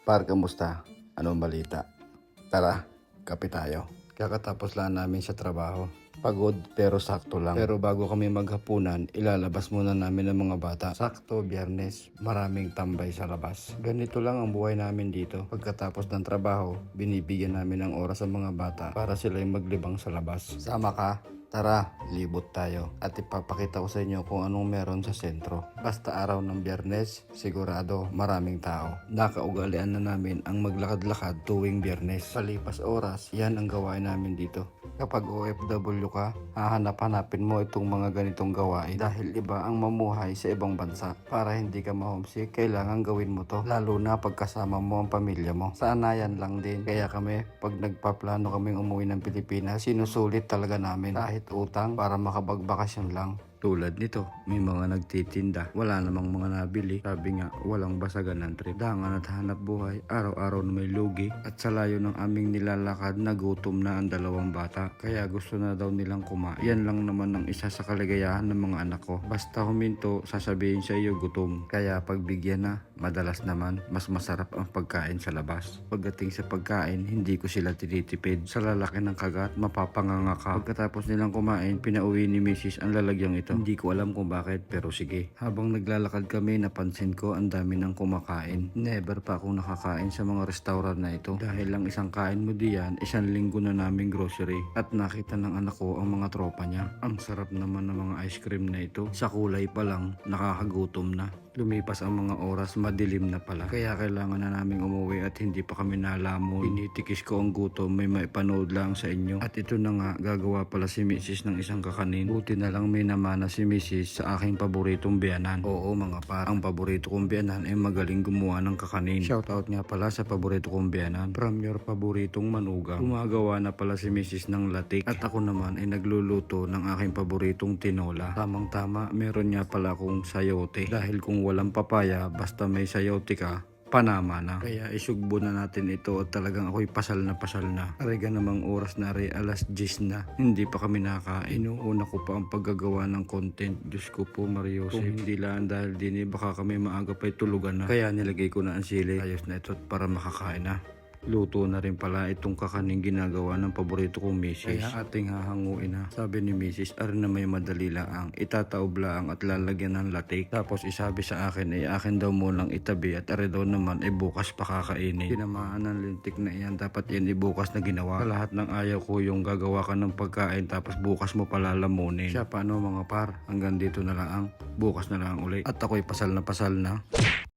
Par, kamusta? Anong balita? Tara, kape tayo. Kakatapos lang namin sa trabaho. Pagod pero sakto lang. Pero bago kami maghapunan, ilalabas muna namin ang mga bata. Sakto, biyernes, maraming tambay sa labas. Ganito lang ang buhay namin dito. Pagkatapos ng trabaho, binibigyan namin ng oras ang mga bata para sila'y maglibang sa labas. Sama ka? Tara, libot tayo at ipapakita ko sa inyo kung anong meron sa sentro. Basta araw ng biyernes, sigurado maraming tao. Nakaugalian na namin ang maglakad-lakad tuwing biyernes. Palipas oras, yan ang gawain namin dito. Kapag OFW ka, hahanap-hanapin mo itong mga ganitong gawain dahil iba ang mamuhay sa ibang bansa. Para hindi ka ma-homesick, kailangan gawin mo to. Lalo na pagkasama mo ang pamilya mo. Saanayan lang din. Kaya kami, pag nagpaplano kaming umuwi ng Pilipinas, sinusulit talaga namin kahit utang para makapagbakasyon lang. Tulad nito, may mga nagtitinda. Wala namang mga nabili. Sabi nga, walang basagan ng trip. Dangan at hanap buhay, araw-araw na may lugi. At sa layo ng aming nilalakad, nagutom na ang dalawang bata. Kaya gusto na daw nilang kumain. Yan lang naman ang isa sa kaligayahan ng mga anak ko. Basta huminto, sasabihin sa iyo gutom. Kaya pagbigyan na, madalas naman, mas masarap ang pagkain sa labas. Pagdating sa pagkain, hindi ko sila tinitipid. Sa lalaki ng kagat, mapapanganga ka. Pagkatapos nilang kumain, pinauwi ni Mrs. ang lalagyang ito. Hindi ko alam kung bakit, pero sige. Habang naglalakad kami, napansin ko ang dami ng kumakain. Never pa akong nakakain sa mga restaurant na ito. Dahil lang isang kain mo diyan, isang linggo na naming grocery. At nakita ng anak ko ang mga tropa niya. Ang sarap naman ng mga ice cream na ito. Sa kulay pa lang, nakakagutom na. Lumipas ang mga oras, madilim na pala. Kaya kailangan na naming umuwi at hindi pa kami nalamon. Initikis ko ang gutom, may maipanood lang sa inyo. At ito na nga, gagawa pala si Mrs. ng isang kakanin. Buti na lang may namana si Mrs. sa aking paboritong biyanan. Oo mga par, ang paborito kong biyanan ay magaling gumawa ng kakanin. Shoutout nga pala sa paborito kong biyanan. From your paboritong manugang. Gumagawa na pala si Mrs. ng latik. At ako naman ay nagluluto ng aking paboritong tinola. Tamang tama, meron nga pala akong sayote. Dahil kung walang papaya, basta may sayote ka, panama na. Kaya isugbo na natin ito at talagang ako'y pasal na pasal na. Arega namang oras na rin, alas 10 na. Hindi pa kami nakain. Inuuna ko pa ang paggagawa ng content. Diyos ko po Mario. Kung hindi lang dahil din eh, baka kami maaga pa'y tulugan na. Kaya nilagay ko na ang sili. Ayos na ito para makakain na. Luto na rin pala itong kakaning ginagawa ng paborito kong misis. Kaya ating hahanguin na. Sabi ni misis, arin na may madali lang ang itataob lang at lalagyan ng latik. Tapos isabi sa akin ay akin daw munang itabi at are daw naman ay bukas pa kakainin. Tinamaan ng lintik na iyan dapat yan ibukas na ginawa. Sa lahat ng ayaw ko yung gagawa ka ng pagkain tapos bukas mo palalamunin. Siya paano mga par, hanggang dito na lang ang bukas na lang ulit. At ako'y pasal na pasal na.